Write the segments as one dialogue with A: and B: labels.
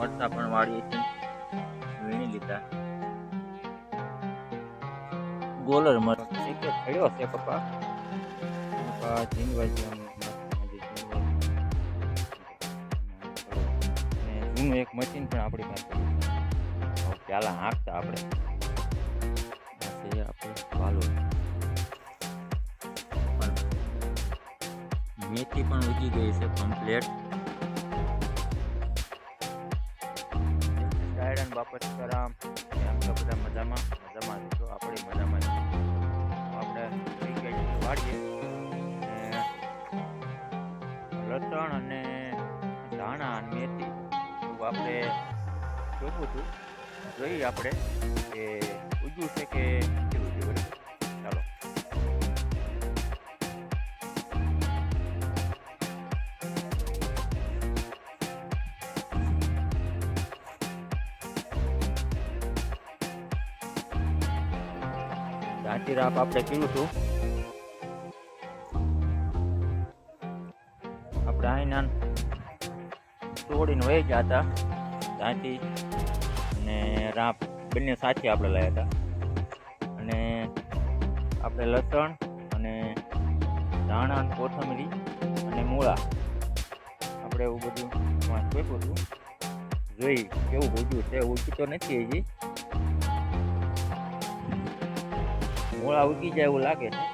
A: મરચા પણ વાળીએ છીએ. વીણી લીધા. ગોલર મરચ કે ખડ્યો છે પપ્પા. પપ્પા ઝીંગવાઈ છે આમ મરચામાં જે ઝીંગવાઈ. અને જૂનું એક મશીન પણ આપણી પાસે પહેલા હાંકતા આપણે. આપણે વાલો. મેથી પણ ઉગી ગઈ છે કમ્પ્લેટ આપણે જોવું હતું. જોઈએ આપણે કે ઉજવું છે કે કેવું છે બરાબર. ચાલો. દાંતી રાપ આપણે પીવું હતું. આપણે અહીંના તોડીને વહી ગયા હતા દાંતી અને રાપ બંને સાથે આપણે લાવ્યા હતા. અને આપણે લસણ અને ધાણા કોથમરી અને મૂળા આપણે એવું બધું શેકું હતું. જોઈ કેવું ઉગ્યું છે ઉગ્યું તો નથી હજી. મૂળા ઉગી જાય એવું લાગે છે.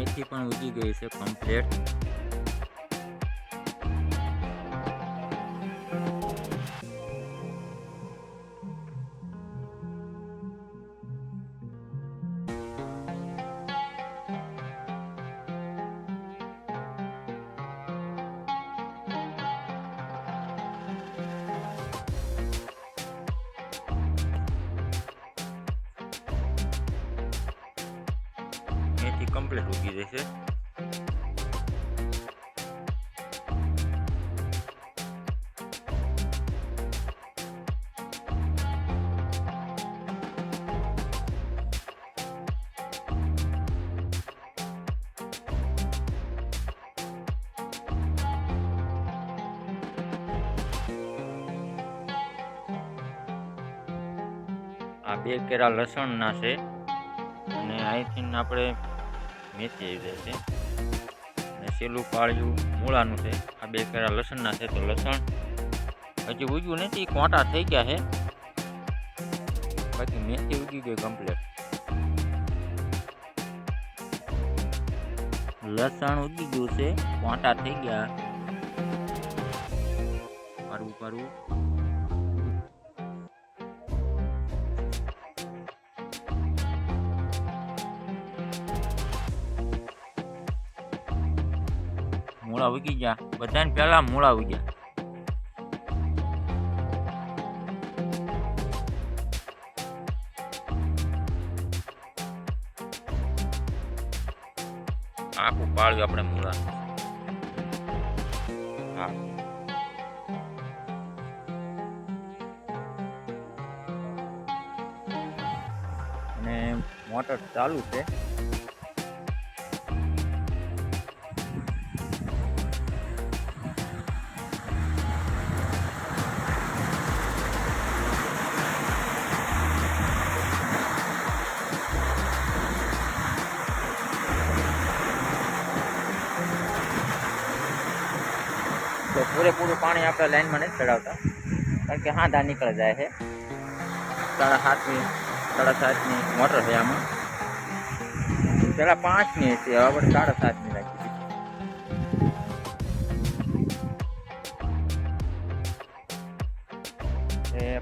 A: મેથી પણ ઉગી ગઈ છે કમ્પ્લેટ મેથી કમ્પ્લીટ ઉગી જશે આ બે કેરા લસણના છે અને અહીંથી આપણે મેથી આવી જાય છે. અને સેલું પાળિયું મૂળાનું છે. આ બે કેરા લસણના છે તો લસણ હજી ઉગ્યું નથી, કોટા થઈ ગયા છે. બાકી મેથી ઉગી ગઈ કમ્પ્લીટ લસણ ઉગી ગયું છે, કોટા થઈ ગયા. પારવું પારવું મૂળા ઉગી ગયા. બધાને પહેલા મૂળા ઉગ્યા. આખું પાળ્યું આપણે મૂળા. અને મોટર ચાલુ છે. પૂરેપૂરું પાણી આપણે લાઈનમાં નથી ચડાવતા. કારણ કે હાંધા નીકળી જાય છે. સાડા સાતની સાડા સાતની મોટર છે આમાં. પહેલાં પાંચની હતી, હવે આપણે સાડા સાતની રાખી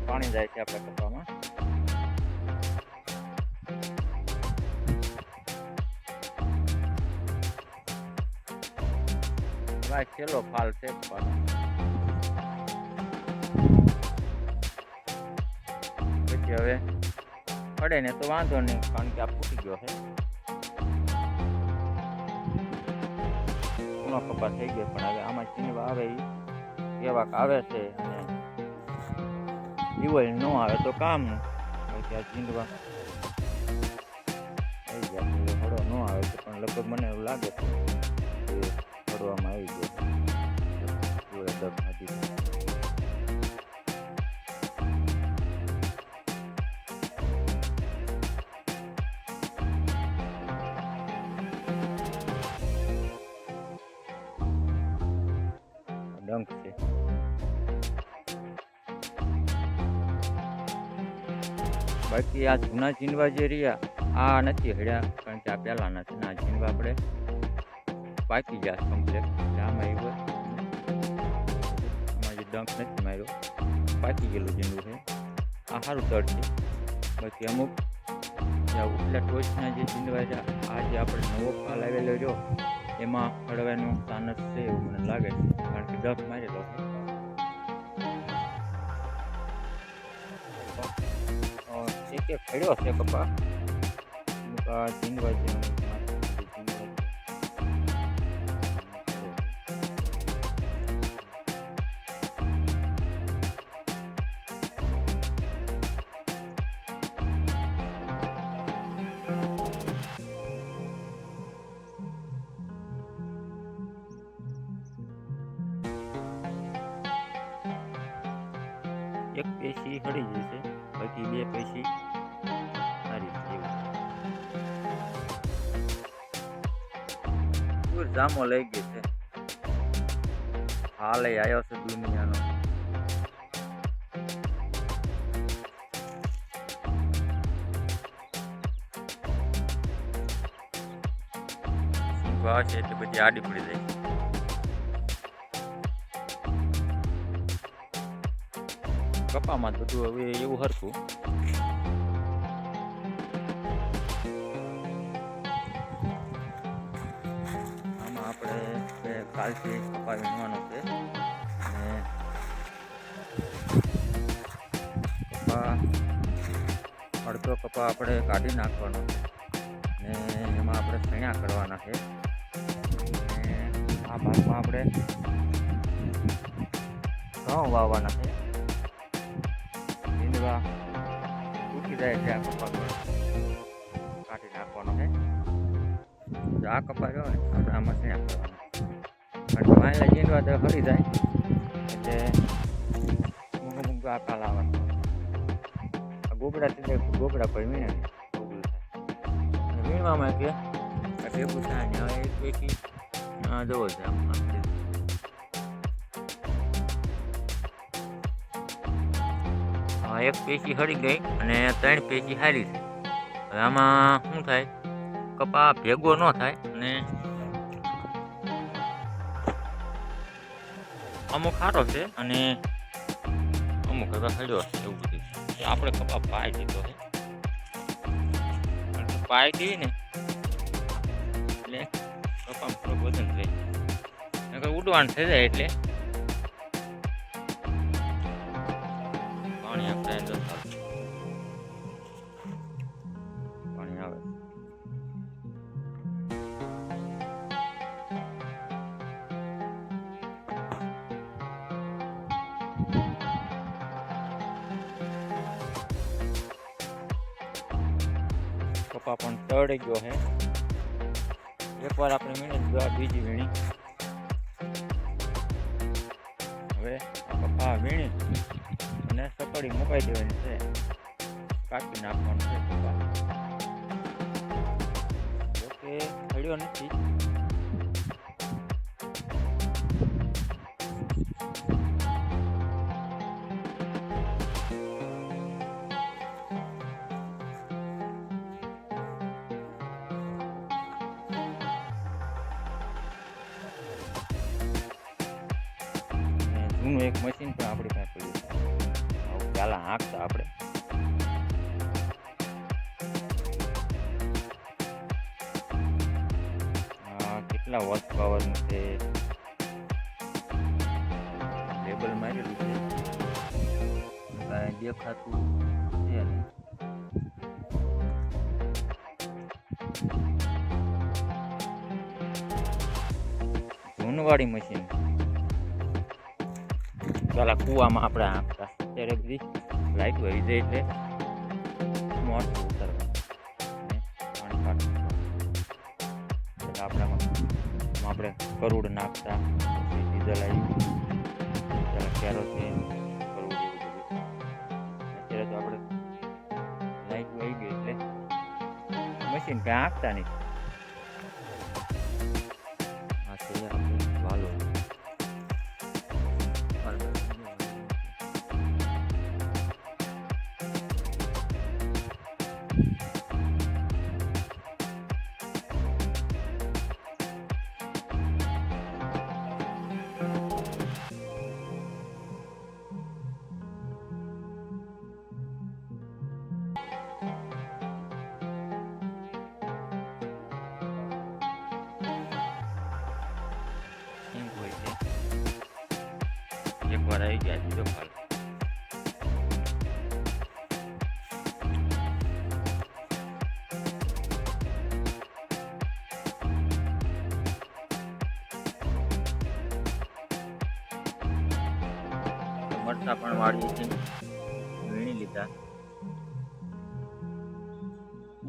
A: પાણી જાય છે આપણે કપડામાં. ભાઈ છેલ્લો ફાલ છે પાછો. હવે પડે ને તો વાંધો નહીં, કારણ કે આ ફૂટી ગયો છે ટૂંકનો કપા થઈ ગયો, પણ હવે આમાં ચીનવા આવે એ કેવાક આવે છે. અને દિવાળી ન આવે તો કામનું આ ચીંડવા આવી ગયા ન આવે તો પણ લગભગ મને એવું લાગે છે. બાકી આ જૂના ચીનવા જે રહ્યા, આ નથી હળ્યા, કારણ કે આ પહેલાં છે આ ચીનવા આપણે પાકી ગયા કમ્પ્લેટ જામ એવું આમાં જે ડંક નથી માર્યો, પાકી ગયેલું ચીંડું છે. આ સારું તળ છે. બાકી અમુક ઉપલા ટોચના જે ચીંડવા છે, આ જે આપણે નવો પાલ આવેલો રહ્યો, એમાં હળવાનું ચાન્સ છે એવું મને લાગે છે, કારણ કે ડંક મારેલો એક એક ખડ્યો છે કપા છે. એક પેશી હળી જશે બાકી બે પછી આ રીતે એવું જામો લઈ ગયો છે. હાલ આવ્યો છે દુનિયાનો. ભાવ છે? એટલી બધી આડી પડી જાય કપામાં બધું હવે એવું હરખું. આમાં આપણે કાલથી કપા વીણવાનો છે. અને અડધો કપા આપણે કાઢી નાખવાનો ને એમાં આપણે સણ્યા કરવાના છે. આ ભાગમાં આપણે ઘઉં વાવવાના છે. નીંદવા તૂટી જાય એટલે આ કપા પણ કાઢી નાખવાનો છે જો આ કપા ને આપણે આમાં કારણ કે વાયલા જીંડવા તો હરી જાય એટલે મૂંગું મૂંગું આકા લાવવાનો આ ગોબડા થી ગોબડા પર વીણે વીણવામાં કે આ ભેગું થાય ને હવે એક આ જવો છે આમ એક પેશી હળી ગઈ અને ત્રણ પેશી હારી છે. હવે આમાં શું થાય? કપા ભેગો ન થાય અને અમુક સારો છે અને અમુક હવે હળ્યો છે એવું બધું આપણે કપા પાઈ દીધો છે. પાય દઈએ ને એટલે કપા થોડુંક વજન થઈ ઉડવાણ થઈ જાય એટલે પાણી આપણે ચાલુ. પાણી આવે. કપા પણ ચડી ગયો છે એકવાર આપણે વીણી બીજી વીણી. હવે પપ્પા કપા વીણી. અને સકડી મુકાઈ દેવાની છે. કાપી નાખવાનું છે જોકે ખડ્યો નથી. જૂનું એક મશીન પણ આપણી પાસે પડ્યું છે. આવું હાંકતા આપણે. કેટલા વોટ પાવરનું છે? લેબલ મારેલું છે. કાંઈ દેખાતું છે નહીં. મશીન ચાલા કૂવામાં આપણે અત્યારે બધી લાઈટ વહી જાય એટલે મોટર ઉતરવા આપણે કરોડ નાખતા. ડીઝલ આવી. કેરોસીન કરોડ અત્યારે તો આપણે લાઈટ વહી ગઈ એટલે મશીન કાંઈ આપતા નહીં આવી ગયા બીજો ફાલ મરચા પણ વાળી છે વીણી લીધા.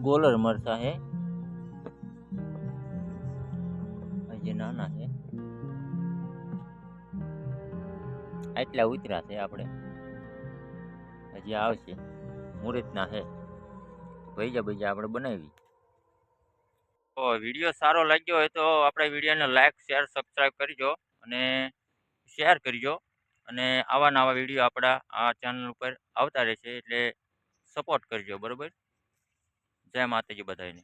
A: ગોલર મરચા હે. આટલા ઉતર્યા છે આપણે. હજી આવશે. મુહૂર્તના છે. ભૈજા ભૈજા આપણે બનાવી તો વીડિયો સારો લાગ્યો હોય તો આપણે વિડીયોને લાઈક શેર સબસ્ક્રાઈબ કરજો અને શેર કરજો. અને આવા નવા વીડિયો આપણા આ ચેનલ ઉપર આવતા રહેશે એટલે સપોર્ટ કરજો, બરાબર? જય માતાજી બધાને